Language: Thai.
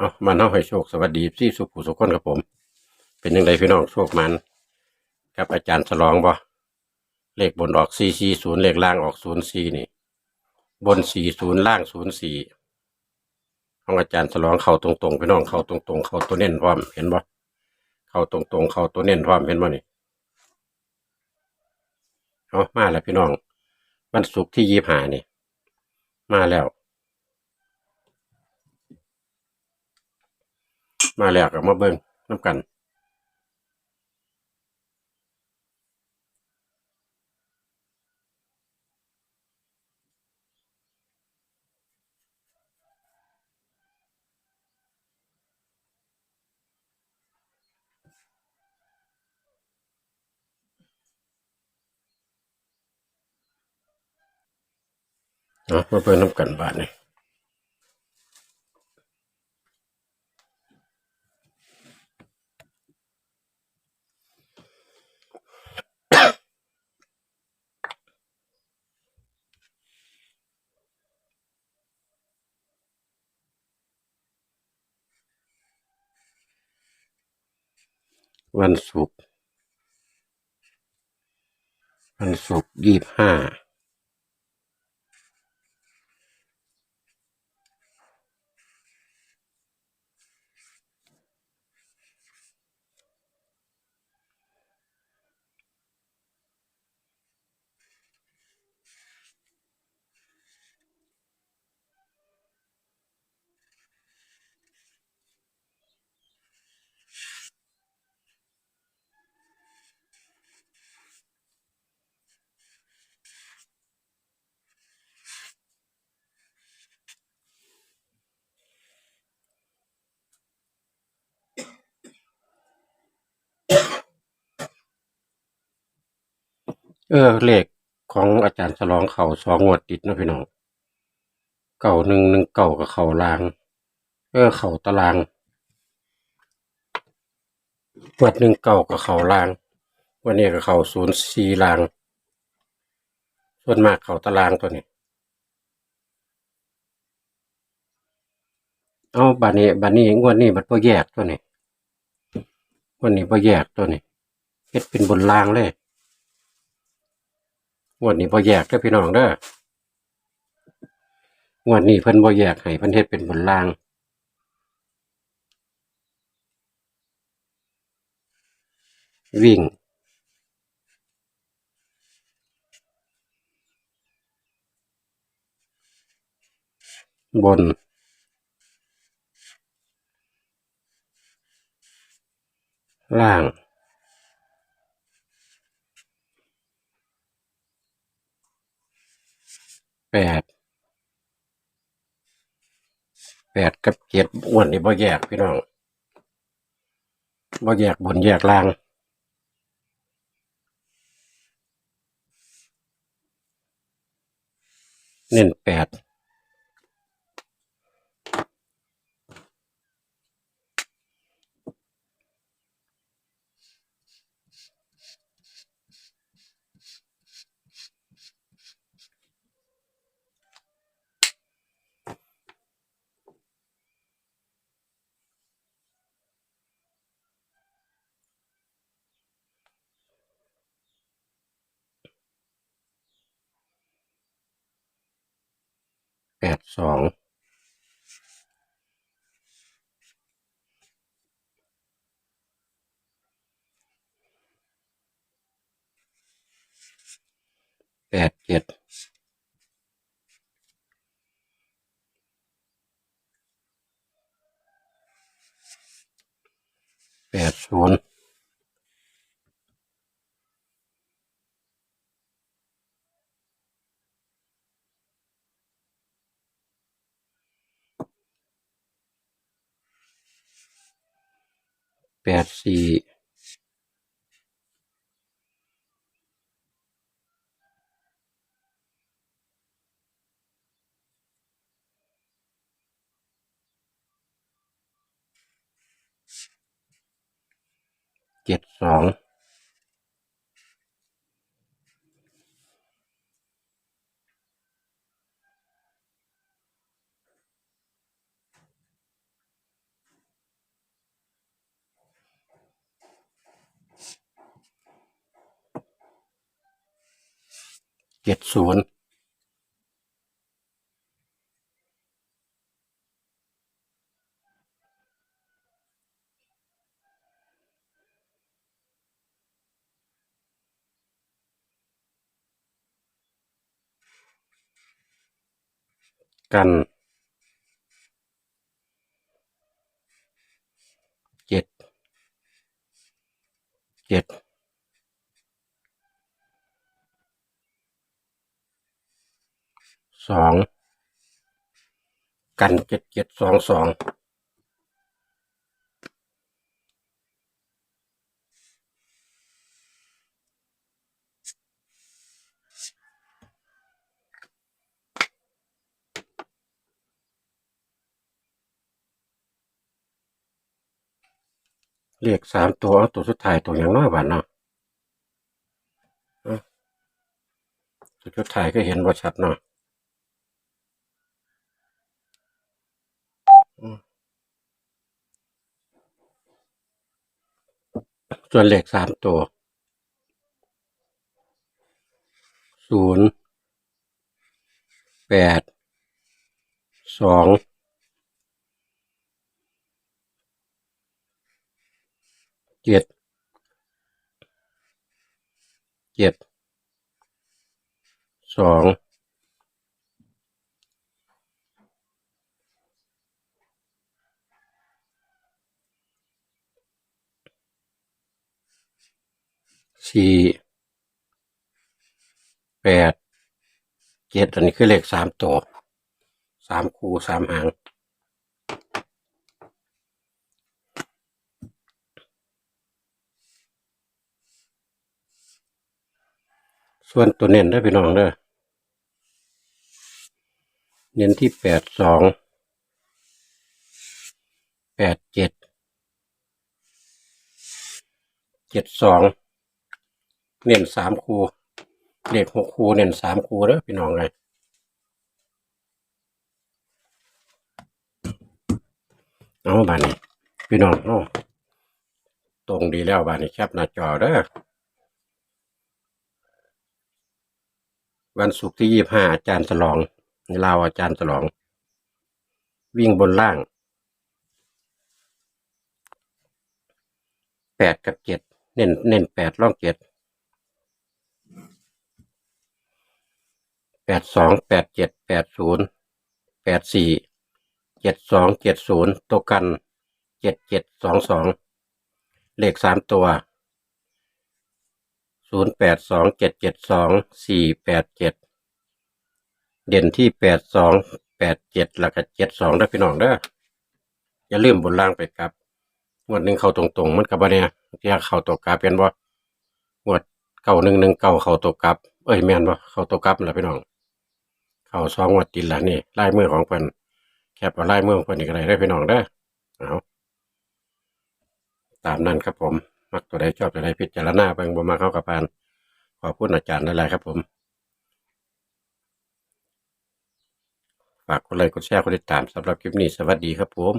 เอามันเอาให้โชคสวัสดีที่สุขผู้สุขคนกับผม เป็นยังไงพี่น้องโชคมันกับอาจารย์ฉลองบ่เลขบนออกสี่สี่ศูนย์เลขล่างออกศูนย์สี่นี่ บนสี่ศูนย์ล่างศูนย์สี่ของอาจารย์ฉลองเข้าตรงๆพี่น้องเข้าตรงๆเข้าตัวเน้นพร้อมเห็นบ่เข้าตรงๆเข้าตัวเน้นพร้อมเห็นบ่นี่เอามาแล้วพี่น้องวันศุกร์ที่ยี่ห้านี่ มาแล้ว มาแล้วก็มาเบิ่งน้ำกันนะมาเบิ่งน้ำกันบาทนี่ วันศุกร์วันศุกร์ยี่ห้า เออเลขของอาจารย์ฉลองเขาสองงวดติดนะพี่น้องเก่าหนึ่งหนึ่งเก่ากับเขาลาง เออเขาตารางงวดหนึ่งเก่ากับเขาลาง วันนี้กับเขาศูนย์สี่ลาง ส่วนมากเขาตารางตัวนี้ เอาบานนี้บานนี้งวดนี้มันพอแยกตัวนี้งวันนี้พอแยกตัวนี้เฮ็ดเป็นบนรางเลย งวดนี้พอแยกเด้อพี่น้องเด้องวดนี้เพิ่นบ่แยกให้เพิ่นเฮ็ดเป็นบนราง วิ่ง บน ล่าง แปด แปดกับเจ็ดอ้วนนี่บ่แยกพี่น้องบ่แยกบนแยกล่าง เน้นแปด แปดสองแปดเจ็ดแปดศูนย์ ดสี่เจ็ดสอง จ็ดศูนย์กันเจ็ดเจ็ด สองกันเจ็ดเจ็ดสองสองเลขสามตัวเอาตัวสุดท้ายตัวอย่างน้อยบาทเนาะตัวสุดท้ายก็เห็นว่าชัดเนาะ ส่วนเลขสามตัวศูนย์แปดสองเจ็ดเจ็ดสอง สี่แปดเจ็ดอันนี้คือเลขสามตัวสามคูสามหางส่วนตัวเน้นได้พี่น้องเด้อเน้นที่แปดสองแปดเจ็ดเจ็ดสอง เน้นสามคูเลขหกคูเน้นสามคูเด้อพี่น้องเลยเอาบานนี้ พี่น้องเอาตรงดีแล้วบานนี้แคปหน้าจอเด้อวันศุกร์ที่ยี่ห้าอาจารย์ฉลองลาวอาจารย์ฉลอง วิ่งบนล่างแปดกับเจ็ดเน้นเน้นแปดล่องเจ็ดแป ดสองแปดเจ็ดแปดศูนย์แปดสี่เจ็ดสองเจ็ดศูนย์ตัวกันเจ็ดเจ็ดสองสองเลขสามตัวศูนย์แปดสองเจ็ดเจ็ดสองสี่แปดเจ็ดเด่นที่แปดสองแปดเจ็ดแล้วก็เจ็ดสองได้พี่น้องเด้ออย่าลืมบนล่างไปครับงวดหนึ่งเข้าตรงๆ มันกับว่าเนี่ยที่เข้าตัวกลับเป็นว่งวดเก่าหนึ่งหนึ่งเก่าเข้าตัวกลับ เอ้ยแม่นว่าเข้าตัวกลับมันแหละพี่น้อง เข้าสองงวดติดละนี่ลายมือของเพิ่นแคบเอาลายมือของเพิ่นอีกอะไรได้พี่น้องได้เอาตามนั้นครับผม มักตัวใดชอบตัวใดพิจารณาเบิ่งบ่มาเข้ากับปานขอพูดอาจารย์ได้เลยครับผมฝากกดไลค์กดแชร์กดติดตามสำหรับคลิปนี้สวัสดีครับผม